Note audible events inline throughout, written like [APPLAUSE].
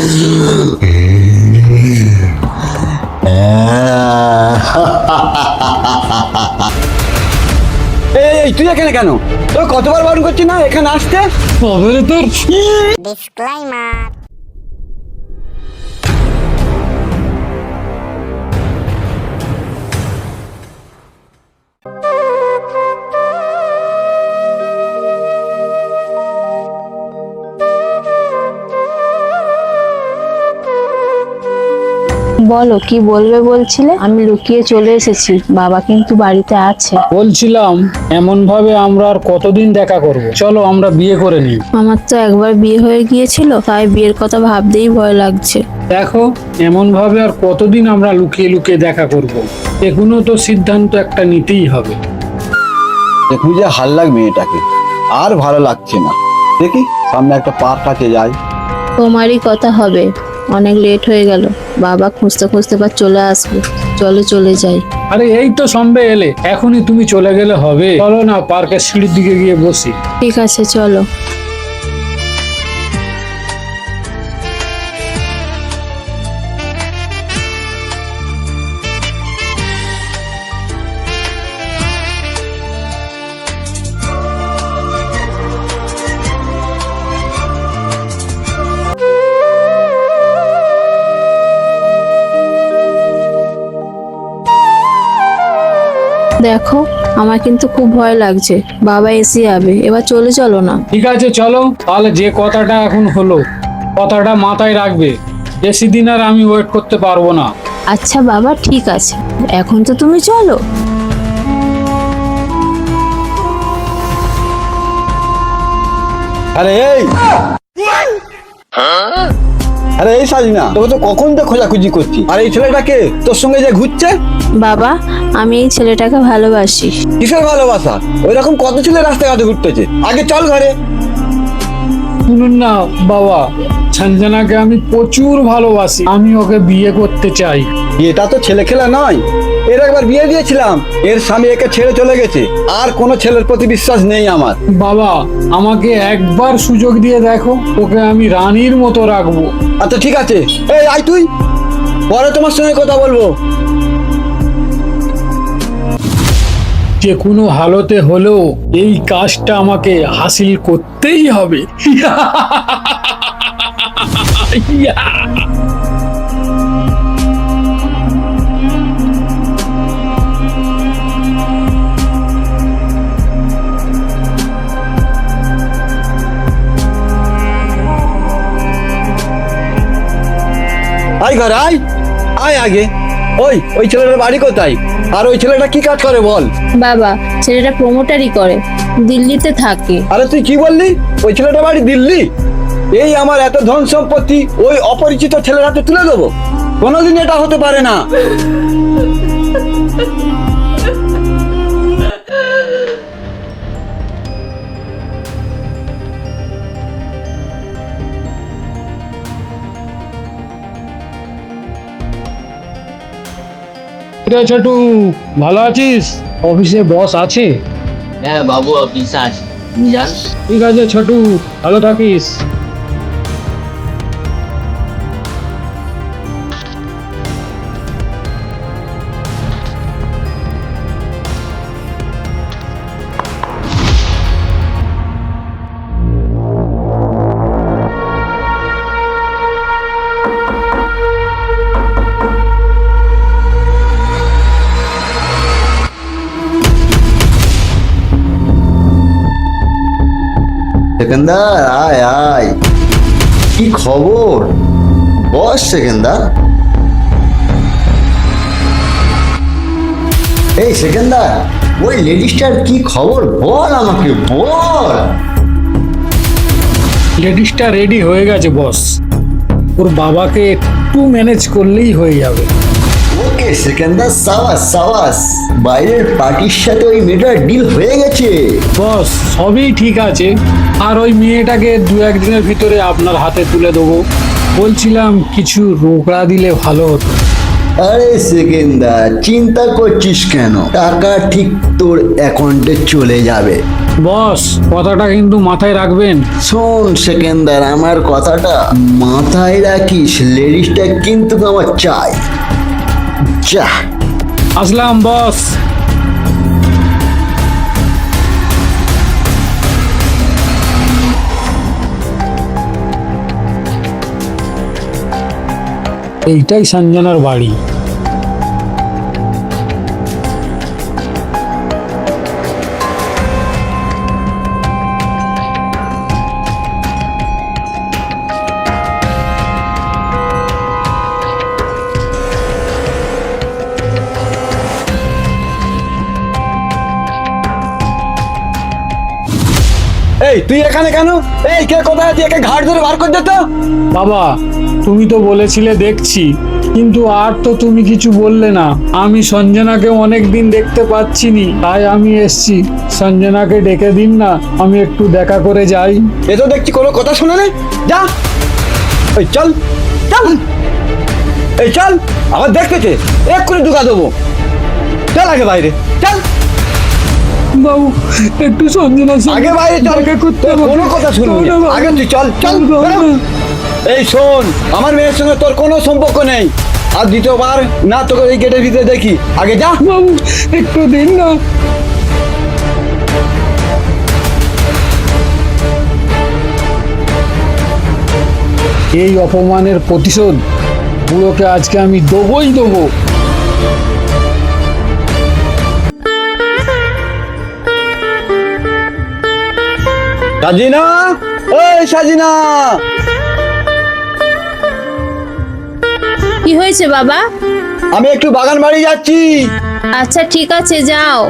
[LAUGHS] এই তুই এখানে কেন? তোর কতবার বারণ করছি না? এখানে আসতে? তবে তোর Disclaimer. বলো কি বলবে বলছিলে? আমি লুকিয়ে চলে এসেছি বাবা কিন্তু বাড়িতে আছে। বলছিলাম এমন ভাবে আমরা আর কতদিন দেখা করব? চলো আমরা বিয়ে করে নিই। আমার তো একবার বিয়ে হয়ে গিয়েছিল তাই বিয়ের কথা ভাবতেই ভয় লাগছে। দেখো এমন ভাবে আর কতদিন আমরা লুকিয়ে লুকিয়ে দেখা করব? এখনও তো সিদ্ধান্ত একটা নিতেই হবে। দেখুন যে হাল লাগ মেয়েটাকে আর ভালো লাগছে না। দেখি সামনে একটা পার্ক আছে যাই তোমারই কথা হবে। অনেক লেট হয়ে গেল। বাবা খুঁজতে খুঁজতে বা চলে আসবে। চলে চলে যাই। আরে এই তো সন্ধ্যে এলে এখনই তুমি চলে গেলে হবে। চলো না পার্কের সিঁড়ির দিকে গিয়ে বসি। ঠিক আছে চলো। দেখো আমার কিন্তু খুব ভয় লাগছে। বাবা এসে যাবে এবার চলে চলো না। ঠিক আছে চলো। তাহলে যে কথাটা এখন হলো কথাটা মাথায় রাখবে। বেশি দিন আর আমি ওয়েট করতে পারব না। আচ্ছা বাবা ঠিক আছে। এখন তো তুমি চলো। আরে এই! আরে এই সাজিনা তোকে তো কখন তো খোঁজাখুঁজি করছি? আর এই ছেলেটাকে তোর সঙ্গে যে ঘুরছে? বাবা আমি এই ছেলেটাকে ভালোবাসি। কিসের ভালোবাসা? ওই রকম কত ছেলে রাস্তাঘাটে ঘুরতেছে? আগে চল ঘরে। শুনুন না বাবা সঞ্জনাকে আমি প্রচুর ভালোবাসি। আমি ওকে বিয়ে করতে চাই। এটা তো ছেলে খেলা নয়। এর একবার বিয়ে দিয়েছিলাম। এর স্বামী একে ছেড়ে চলে গেছে। আর কোনো ছেলের প্রতি বিশ্বাস নেই আমার। বাবা আমাকে একবার সুযোগ দিয়ে দেখো ওকে আমি রানীর মতো রাখব। আচ্ছা ঠিক আছে। এই আয় তুই। পরে তোমার সঙ্গে কথা বলব। যে কোনো হালতে হলেও এই কাজটা আমাকে হাসিল করতেই হবে। [LAUGHS] ঘরে আয় আয় আগে। ওই ওই ছেলেটার বাড়ি কোথায়? আর ওই ছেলেটা কি কাজ করে বল? বাবা ছেলেটা প্রমোটারি করে দিল্লিতে থাকে। আরে তুই কি বললি? ওই ছেলেটা বাড়ি দিল্লি? এই আমার এত ধন সম্পত্তি ওই অপরিচিত ছেলের হাতে তুলে দেবো। কোনোদিন এটা হতে পারে না। রে ছোটু ভালো আছিস? অফিসে বস আছে। হ্যাঁ বাবু অফিসে আছে। ঠিক আছে ছোটু ভালো থাকিস। সেকেন্দার আয় আয়। কি খবর? বস সেকেন্দার এই সেকেন্দার ওই লেডিসটার কি খবর? বল আমাকে বল। লেডিসটা রেডি হয়ে গেছে বস। ওর বাবাকে একটু ম্যানেজ করলেই হয়ে যাবে। ওকে সেকেন্দার সাবাস সাবাস। বাইরের পার্টির সাথে ওই মেয়েটার ডিল হয়ে গেছে। বস সবই ঠিক আছে। আর ওই মেয়েটাকে দু একদিনের ভিতরে আপনার হাতে তুলে দেবো। বলছিলাম কিছু রোকড়া দিলে ভালো হতো। আরে সেকেন্দার চিন্তা করছিস কেন? টাকা ঠিক তোর অ্যাকাউন্টে চলে যাবে। বস কথাটা কিন্তু মাথায় রাখবেন। শোন সেকেন্দার আমার কথাটা মাথায় রাখিস লেডিসটা কিন্তু আমার চাই। যা। আসলাম বস। এইটাই সঞ্জনার বাড়ি। এই তুই এখানে কেন? এই কে কোথায়? তুই একে ঘাট ধরে বার করে দে তো। বাবা তুমি তো বলেছিলে দেখছি কিন্তু আর তো তুমি কিছু বললে না। আমি সঞ্জনাকে অনেক দিন দেখতে পাচ্ছি নি তাই আমি এসছি। সঞ্জনাকে ডেকে দিন না আমি একটু দেখা করে যাই। এ তো দেখছি কোনো কথা শুনে নে যা। এই চল। চল এই চল। আবার দেখতেছে এক্ষুনি ঢুকা দেবো। চল আগে বাইরে। চল। বাবু একটু সঞ্জনা আগে বাইরে চল। কোনো কথা শুনবি আগে তুই চল। চল। এই শোন আমার মেয়ের সঙ্গে তোর কোনো সম্পর্ক নেই। আর দ্বিতীয়বার না তোকে এই গেটের ভিতরে দেখি। আগে যা। বাবু একটু দিন না। এই অপমানের প্রতিশোধ পুরোকে আজকে আমি দেবই দেবো। সাজিনা! ওই সাজিনা! কি হয়েছে বাবা? আমি একটু বাগান বাড়ি যাচ্ছি। আচ্ছা ঠিক আছে যাও।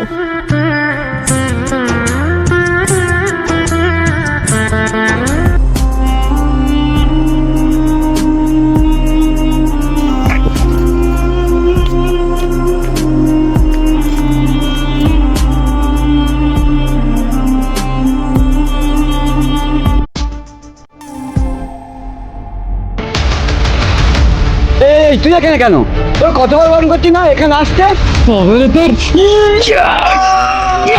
তুই এখানে কেন? তোর কতবার বারণ করছি না? এখানে আসতে? তাহলে তোর কে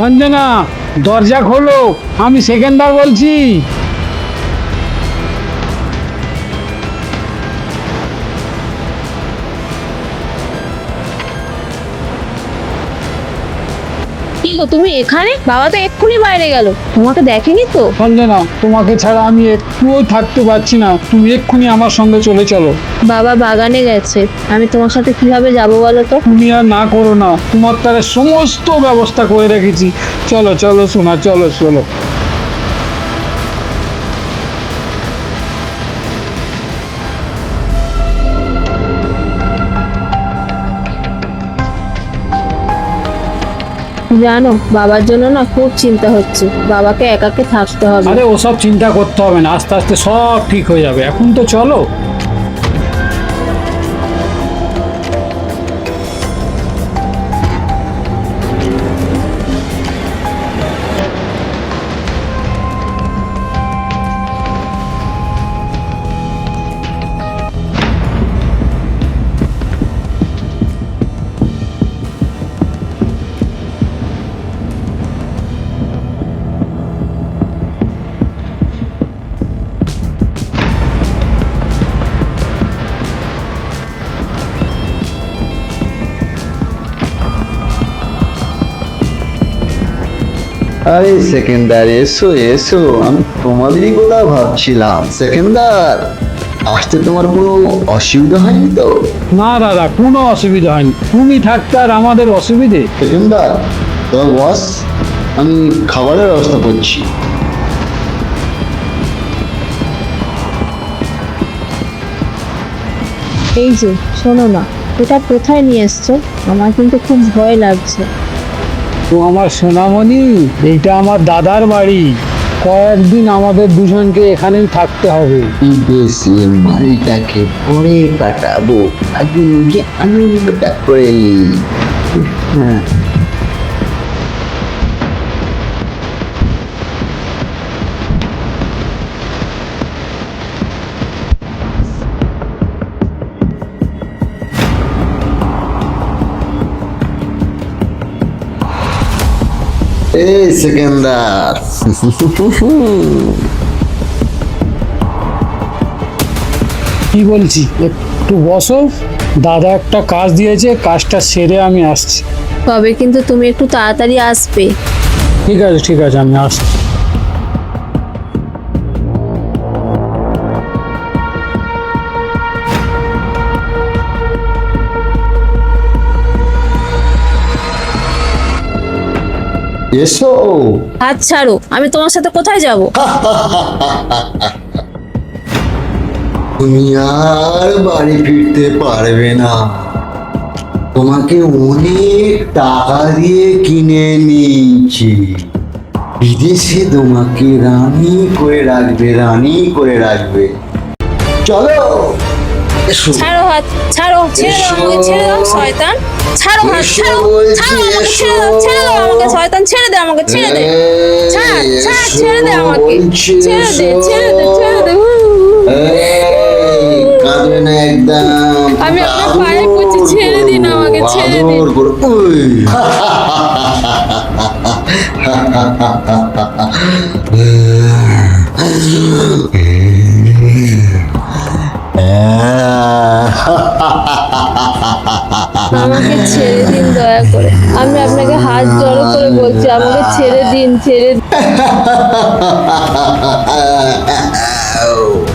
সঞ্জনা দরজা খোলো আমি সেকেন্ডার বলছি। গো তুমি এখানে? বাবা তো এক্ষুনি বাইরে গেল। তোমাকে দেখেনি তো? সঞ্জনা তোমাকে ছাড়া আমি একটুও থাকতে পারছি না। তুমি এক্ষুনি আমার সঙ্গে চলে চলো। বাবা বাগানে গেছে। আমি তোমার সাথে কীভাবে যাব বলো তো? তুমি আর না করো না। তোমার তারা সমস্ত ব্যবস্থা করে রেখেছি। চলো চলো সোনা চলো চলো। জানো, বাবার জন্য না খুব চিন্তা হচ্ছে। বাবাকে একাকে থাকতে হবে। আরে ওসব চিন্তা করতে হবে না, আস্তে আস্তে সব ঠিক হয়ে যাবে। এখন তো চলো। আরে সেকেন্দার এসো এসো। আমি তোমাদেরই কথা ভাবছিলাম। সেকেন্দার আসতে তোমার কোনো অসুবিধা হয়নি তো? না দাদা কোনো অসুবিধা হয়নি। তুমি থাকতে আর আমাদের অসুবিধে? সেকেন্দার তোমার বস আমি খাবারের ব্যবস্থা করছি। এই যে শোনো না এটা কোথায় নিয়ে এসছো? আমার কিন্তু খুব ভয় লাগছে। তো আমার সোনামণি এইটা আমার দাদার বাড়ি। কয়েকদিন আমাদের দুজনকে এখানেই থাকতে হবে। দেশের বাড়িটাকে পরে কাটাবো। আগে নিজে আনন্দটা করে। হ্যাঁ। এই সেকেন্দার। কি বলছি? একটু বসো। দাদা একটা কাজ দিয়েছে কাজটা সেরে আমি আসছি। তবে কিন্তু তুমি একটু তাড়াতাড়ি আসবে। ঠিক আছে ঠিক আছে আমি আসছি। এসো। হাত ছাড়ো আমি তোমার সাথে কোথায় যাব? তুমি আর বাড়ি ফিরতে পারবে না। তোমাকে অনেক টাকা দিয়ে কিনে নিয়েছি। বিদেশে তোমাকে রানী করে রাখবে রানী করে রাখবে। চলো। ছাড়ো হাত ছাড়ো ছেড়ে দাও আমাকে ছেড়ে দাও শয়তান। ছাড়ো হাত ছাড়ো ছাড়ো আমাকে ছেড়ে দাও ছেড়ে দাও আমাকে শয়তান ছেড়ে দে আমাকে ছেড়ে দে। ছাড় ছাড় ছেড়ে দে আমাকে। ছেড়ে দে ছেড়ে দে ছেড়ে দে। কাঁদবে না একদম। আমি আপনার পায়ে পড়ছি, ছেড়ে দিন আমাকে, ছেড়ে দিন। [LAUGHS] [LAUGHS] আমাকে ছেড়ে দিন দয়া করে। আমি আপনাকে হাত জড়ো করে বলছি, আমাকে ছেড়ে দিন ছেড়ে দিন। [LAUGHS]